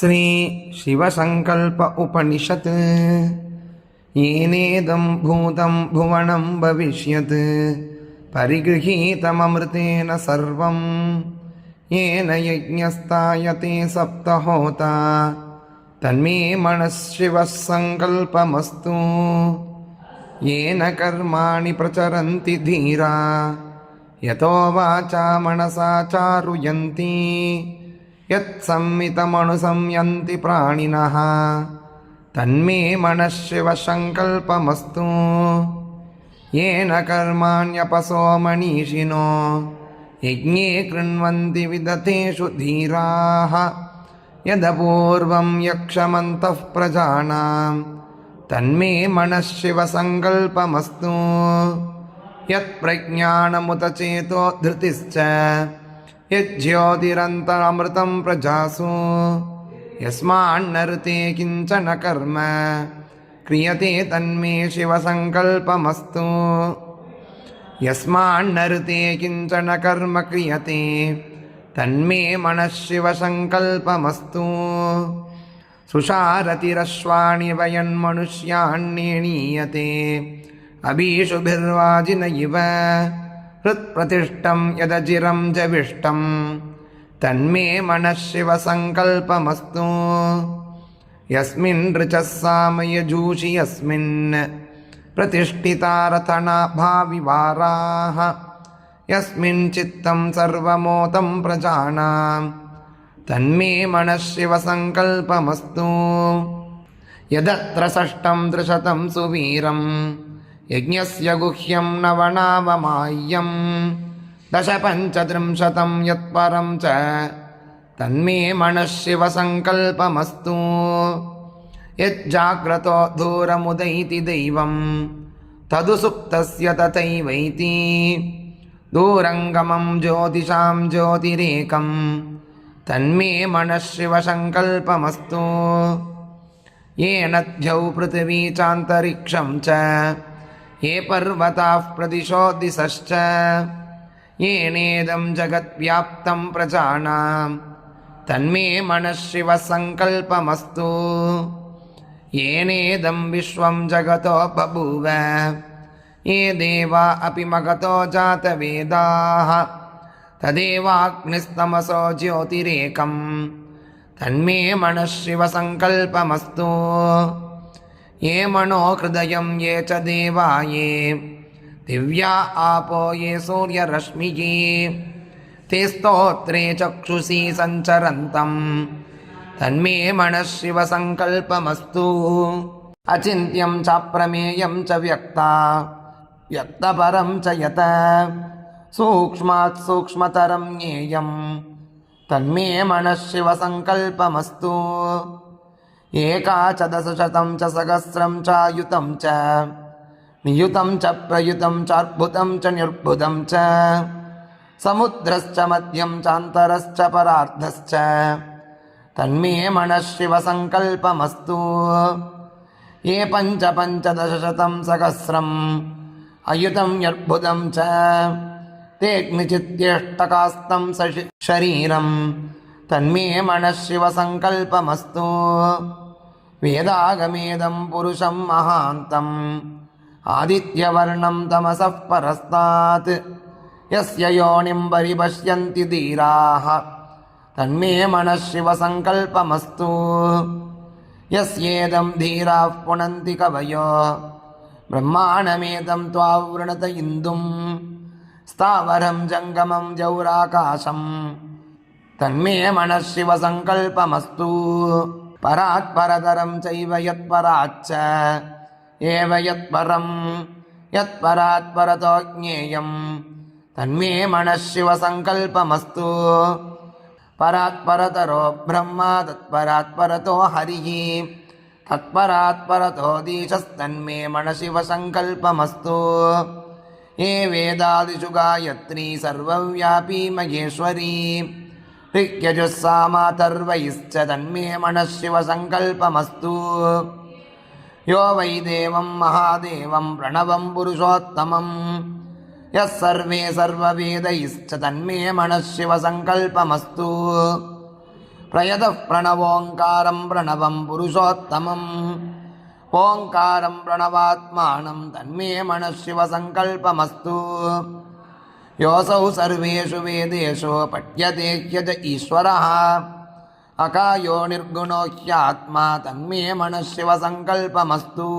श्री शिवसङ्कल्प उपनिषत्। येनेदं भूतं भुवनं भविष्यत्। परिगृहीतममृतेन सर्वं। येन यज्ञस्तायते सप्तहोता। तन्मे मनः शिवः सङ्कल्पमस्तु। येन कर्माणि प्रचरन्ति धीरा। यतो वाचा मनसा चारुयन्ति यत्संमितमनुसंयन्ति प्राणिनः। तन्मे मनः शिवसङ्कल्पमस्तु येन कर्माण्यपसो मनीषिणो यज्ञे कृण्वन्ति विदतेषु धीराः। यदपूर्वं यक्षमन्तः प्रजानां तन्मे मनः शिवसङ्कल्पमस्तु यत्प्रज्ञानमुत चेतो धृतिश्च यज्ज्योतिरन्तरमृतं प्रजासु यस्मान्नर्ते किञ्चन कर्म क्रियते तन्मे शिवसङ्कल्पमस्तु यस्मान्नर्ते किञ्चन कर्म क्रियते तन्मे मनः शिवसङ्कल्पमस्तु सुषारतिरश्वाणि वयन्मनुष्याण्येणीयते अभीषुभिर्वाजिन इव हृत्प्रतिष्ठं यदजिरं जविष्टं तन्मे मनः शिवसङ्कल्पमस्तु यस्मिन् ऋचः सामयजूषि यस्मिन् प्रतिष्ठिता रथना भाविवाराः यस्मिन् चित्तं सर्वमोतं प्रजानां तन्मे मनः शिवसङ्कल्पमस्तु यदत्र षष्ठं त्रिशतं सुवीरं यज्ञस्य गुह्यं नवनावमाह्यं दशपञ्चत्रिंशतं यत्परं च तन्मे मनः शिवसङ्कल्पमस्तु यज्जाग्रतो दूरमुदैति दैवं तदु सुप्तस्य तथैवैति दूरङ्गमं ज्योतिषां ज्योतिरेकं तन्मे मनः शिवसङ्कल्पमस्तु येन द्यौ पृथिवी चान्तरिक्षं च ये पर्वताः प्रदिशो दिशश्च येनेदं जगद्व्याप्तं प्रजानां तन्मे मनः शिवसङ्कल्पमस्तु येनेदं विश्वं जगतो बभूव ये देवा अपि मगतो जातवेदाः तदेवाग्निस्तमसो ज्योतिरेकं तन्मे मनः शिवसङ्कल्पमस्तु ये मनो हृदयं ये च देवा ये दिव्या आपो ये सूर्यरश्मिये ते स्तोत्रे चक्षुषी सञ्चरन्तं तन्मे मनः शिवसङ्कल्पमस्तु अचिन्त्यं चाप्रमेयं च व्यक्ता व्यक्तपरं च यत सूक्ष्मात् सूक्ष्मतरं ज्ञेयं तन्मे मनः शिवसङ्कल्पमस्तु एका च दशशतं च सहस्रं चायुतं च नियुतं च प्रयुतं चार्बुदं च निर्बुदं च समुद्रश्च मध्यं चान्तरश्च परार्धश्च तन्मे मनः शिवसङ्कल्पमस्तु ये पञ्च पञ्चदशशतं सहस्रम् अयुतं यर्बुदं च तेऽग्निचित्यष्टकास्तं स शरीरं तन्मे मनः शिवसङ्कल्पमस्तु वेदागमेदं पुरुषं महान्तम् आदित्यवर्णं तमसः परस्तात् यस्य योनिं परिपश्यन्ति धीराः तन्मे मनः शिवसङ्कल्पमस्तु यस्येदं धीराः पुनन्ति कवयो ब्रह्माणमेदं त्वावृणत इन्दुं स्थावरं जङ्गमं जौराकाशम् तन्मे मनः பராத்பரதரம் செய்வ யத்பராச்ச. ஏவ யத்பரம் யத்பராத்பரதோ ஜேயம் தன்மே மனசிவசங்கல்பமஸ்து பராத்பரதரோ பிரம்மா தத்பராத்பரதோ ஹரிஹி. தத்பராத்பரதோ தீசஸ்தன்மே மனசிவசங்கல்பமஸ்து ஏ வேதாதிஷு காயத்ரி சர்வவியாபி மகேஸ்வரி. सर्वव्यापी महेश्वरी ऋक्यजुस्सामातर्वैश्च तन्मे मनः शिवसङ्कल्पमस्तु यो वै देवं महादेवं प्रणवं पुरुषोत्तमं यः सर्वे सर्ववेदैश्च तन्मे मनः शिवसङ्कल्पमस्तु प्रयतः प्रणवोङ्कारं प्रणवं पुरुषोत्तमम् ओङ्कारं प्रणवात्मानं तन्मे मनः शिवसङ्कल्पमस्तु योऽसौ सर्वेषु वेदेषु पठ्यते ह्यज ईश्वरः अकायो निर्गुणो ह्यात्मा तन्मे मनः शिवसङ्कल्पमस्तु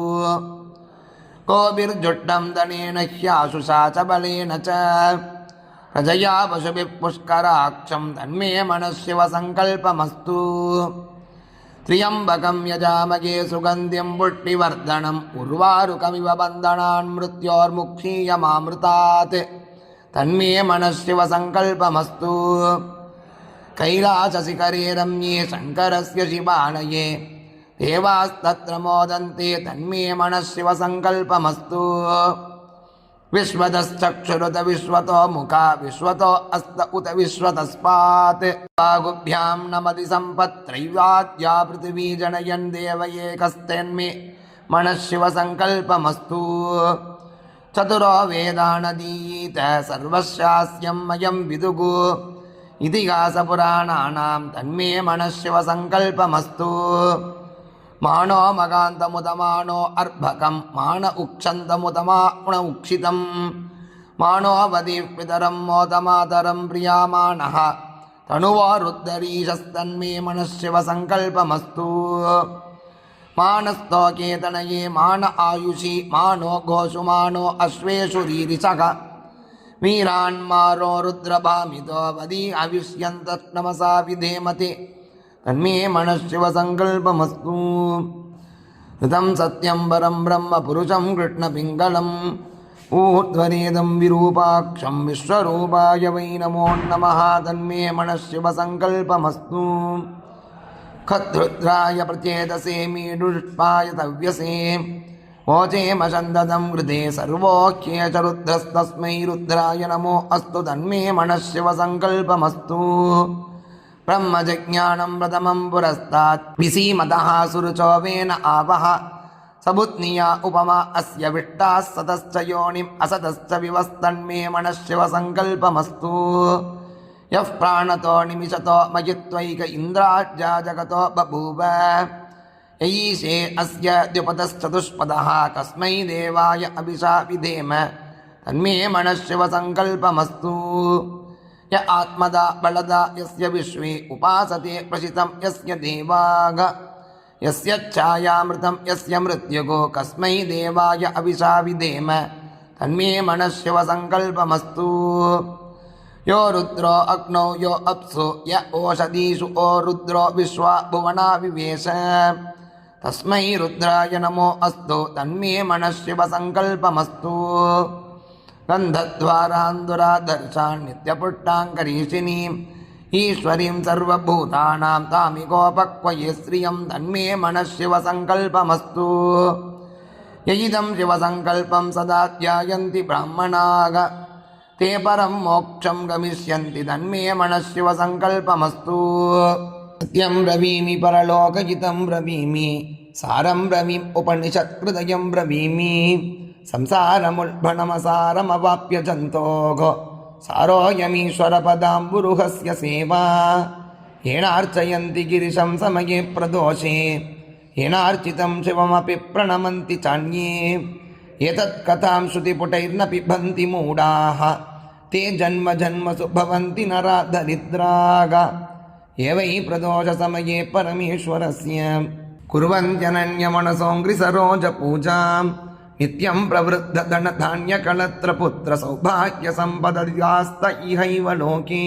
कोभिर्जुट्टं दनेन ह्याशुषा च बलेन च प्रजया पशुभिः पुष्कराक्षं तन्मे मनः शिवसङ्कल्पमस्तु त्र्यम्बकं यजामगे सुगन्ध्यं पुष्टिवर्धनम् उर्वारुकमिव बन्धनान् मृत्योर्मुक्षीयमामृतात् తన్మే మనశివ సంకల్పమస్తు. కైలాసశిఖరే రమ్యే శంకరస్య శివాలయే. దేవాస్తత్ర మోదంతే తన్మే మనశివ సంకల్పమస్తు. విశ్వతశ్చక్షురుత విశ్వతో ముఖ విశ్వతో అస్త ఉత విశ్వతస్మాత్. పాగుభ్యాం నమది సంపత్రైవాద్యా పృథివీ జనయన్ దేవ మనశివ సంకల్పమస్తు. சதுரோ வேதானதீத சர்வசாஸ்யம் மயம் விதுகு. இதிகாசபுராணானாம் தன்மே மனசிவசங்கல்பமஸ்து மானோ மகாந்தமுதமானோ அர்பகம் மான உக்ஷந்தமுதமா உண உக்ஷிதம் மானோவதி பிதரம் மோதமாதரம் பிரியாமானஹ. தனுவாருத்தரீஷஸ்தன்மே மனசிவசங்கல்பமஸ்து मनः शिवसङ्कल्पमस्तु मानस्तोकेतनये मान आयुषि मानो घोषु मानो अश्वेषु रीरिषः वीरान्मारो रुद्रभामितो वदी अविष्यन्तर्नमसा विधेमते तन्मे मनः शिवसङ्कल्पमस्तु ऋतं सत्यं परं ब्रह्म पुरुषं कृष्णपिङ्गलम् ऊर्ध्वरेदं विरूपाक्षं विश्वरूपाय वै नमो नमः तन्मे मनः शिवसङ्कल्पमस्तु खद्रुद्राय प्रचेदसे मीडुष्पाय तव्यसे ओचेमशन्ददं हृदे सर्वोख्ये च रुद्रस्तस्मै रुद्राय नमो अस्तु तन्मे मनः शिवसङ्कल्पमस्तु ब्रह्मजज्ञानं प्रथमं पुरस्तात् विसीमतः सुरुचोवेन आवः सबुत्निया उपमा अस्य विष्टाः सतश्च योनिम् असतश्च विवस्तन्मे मनः शिवसङ्कल्पमस्तु यः प्राणतो निमिषतो मयित्वैक इन्द्राज्या जगतो बभूव। यैषे अस्य द्विपदश्चतुष्पदः कस्मै देवाय अभिषा विधेम। तन्मे मनः शिवसङ्कल्पमस्तु य आत्मदा बलदा यस्य विश्वे उपासते प्रशितं यस्य देवाग। यस्य छायामृतं यस्य मृत्युगो कस्मै देवाय अभिषा विधेम। तन्मे मनः शिवसङ्कल्पमस्तु यो रुद्रो अग्नौ यो अप्सु य ओषधीषु ओ रुद्रो विश्वा भुवना विवेश तस्मै रुद्राय नमो अस्तु तन्मे मनः शिवसङ्कल्पमस्तु गन्धद्वारान्दुरादर्शान् नित्यपुट्टाङ्करीशिनीम् ईश्वरीं सर्वभूतानां तामिकोपक्वये श्रियं तन्मे मनः शिवसङ्कल्पमस्तु ययिदं शिवसङ्कल्पं सदा ध्यायन्ति ब्राह्मणाग ते परं मोक्षं गमिष्यन्ति तन्मे मनः शिवसङ्कल्पमस्तु सत्यं ब्रवीमि परलोकहितं ब्रवीमि सारं ब्रवीम् उपनिषत्कृदयं ब्रवीमि संसारमुल्बणमसारमवाप्य जन्तोः सारोऽयमीश्वरपदाम्बुरुहस्य सेवा येनार्चयन्ति गिरिशं समये प्रदोषे येनार्चितं शिवमपि प्रणमन्ति चान्ये एतत्कथां श्रुतिपुटैर्न पिबन्ति मूढाः ते जन्म जन्मसु भवन्ति नरा दरिद्राग एवै प्रदोषसमये परमेश्वरस्य कुर्वन्त्यनन्यमनसोऽङ्घ्रिसरोजपूजाम् नित्यं प्रवृद्धधनधान्यकलत्रपुत्रसौभाग्यसम्पदयास्त इहैव लोके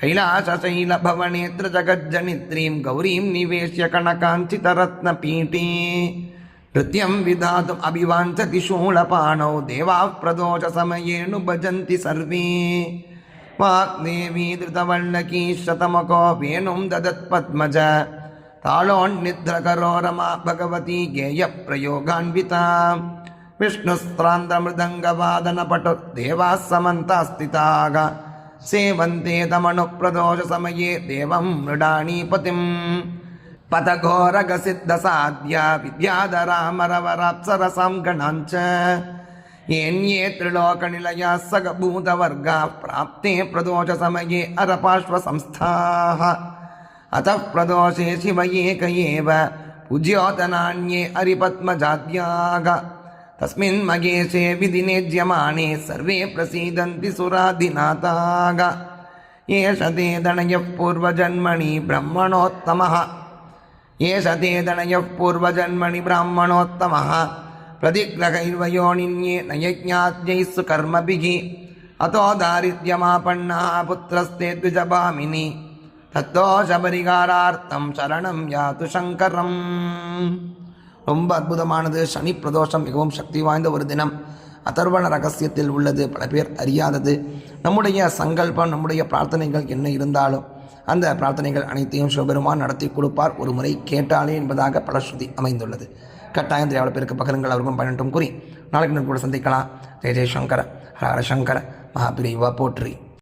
कैलासशैलभवनेत्र जगज्जनित्रीं गौरीं निवेश्य నృత్యం విధాతు అభివాంఛతి శూళపాణౌ దేవా ప్రదోష సమయేను భజంతి సర్వే వాగ్దేవీ ధృతవల్లకీ శతమకో వేణుం దదత్పద్మజ తాళోన్నిద్రకరో రమా భగవతి గేయ ప్రయోగాన్విత విష్ణుస్త్రాంతమృదంగవాదనపటు దేవాः సమంతస్థితాः సేవంతే తమనుప్రదోష సమయే దేవం మృడాణీపతిం पथघोरगसिद्धसाध्या विद्याधरामरवराप्सरसां गणाञ्च येन्ये त्रिलोकनिलयाः सगभूतवर्गाः प्राप्ते प्रदोषसमये अरपार्श्वसंस्थाः। अतः प्रदोषे शिव एक एव पूज्योतनान्ये हरिपद्मजाद्याग तस्मिन् मगेशे विधिनेज्यमाने सर्वे प्रसीदन्ति सुराधिनाथाग एष ते दणयः पूर्वजन्मनि ब्रह्मणोत्तमः। एष ते दणयः पूर्वजन्मनि ब्राह्मणोत्तमः प्रतिग्रहैर्वयोनिन्ये न यज्ञाद्यैः सुकर्मभिः अतो दारिद्र्यमापन्नः पुत्रस्ते द्विजभामिनि தத்தோஷபரிகாரார்த்தம் சரணம் யாத்து சங்கரம் ரொம்ப அற்புதமானது சனி பிரதோஷம் மிகவும் சக்தி வாய்ந்த ஒரு தினம் அதர்வண ரகசியத்தில் உள்ளது பல பேர் அறியாதது நம்முடைய சங்கல்பம் நம்முடைய பிரார்த்தனைகள் என்ன இருந்தாலும் அந்த பிரார்த்தனைகள் அனைத்தையும் சிவபெருமான் நடத்தி கொடுப்பார். ஒரு முறை கேட்டாலே என்பதாக பலஸ்ருதி அமைந்துள்ளது. கட்டாயம் எவ்வளோ பேருக்கு பகருங்கள் அவருக்கும் பயனட்டும் கூறி நாளைக்கு கூட சந்திக்கலாம். ஜெய ஜெயசங்கர ஹர ஹர சங்கர மகாபிரிவா போற்றி.